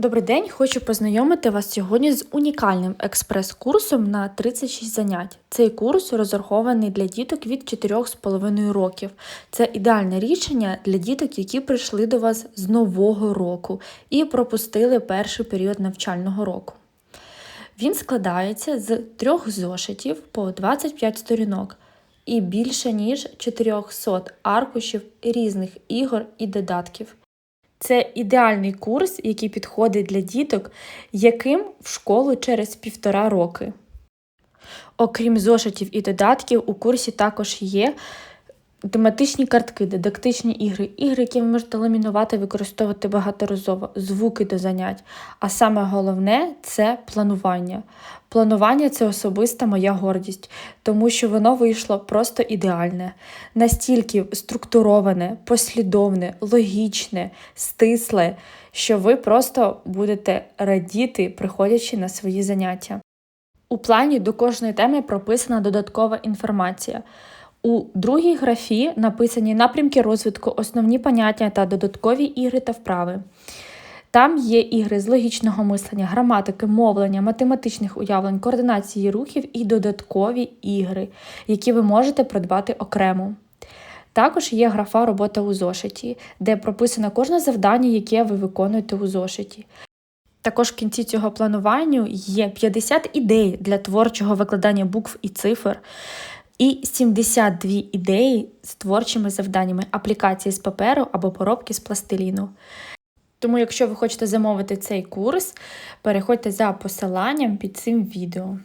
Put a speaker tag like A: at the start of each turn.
A: Добрий день, хочу познайомити вас сьогодні з унікальним експрес-курсом на 36 занять. Цей курс розрахований для діток від 4,5 років. Це ідеальне рішення для діток, які прийшли до вас з нового року і пропустили перший період навчального року. Він складається з трьох зошитів по 25 сторінок і більше ніж 400 аркушів різних ігор і додатків. Це ідеальний курс, який підходить для діток, яким в школу через півтора роки. Окрім зошитів і додатків, у курсі також є тематичні картки, дидактичні ігри, ігри, які ви можете ламінувати, використовувати багаторазово, звуки до занять. А саме головне це планування. Планування це особиста моя гордість, тому що воно вийшло просто ідеальне, настільки структуроване, послідовне, логічне, стисле, що ви просто будете радіти, приходячи на свої заняття. У плані до кожної теми прописана додаткова інформація. У другій графі написані напрямки розвитку, основні поняття та додаткові ігри та вправи. Там є ігри з логічного мислення, граматики, мовлення, математичних уявлень, координації рухів і додаткові ігри, які ви можете придбати окремо. Також є графа робота у зошиті, де прописано кожне завдання, яке ви виконуєте у зошиті. Також в кінці цього планування є 50 ідей для творчого викладання букв і цифр, і 72 ідеї з творчими завданнями аплікації з паперу або поробки з пластиліну. Тому, якщо ви хочете замовити цей курс, переходьте за посиланням під цим відео.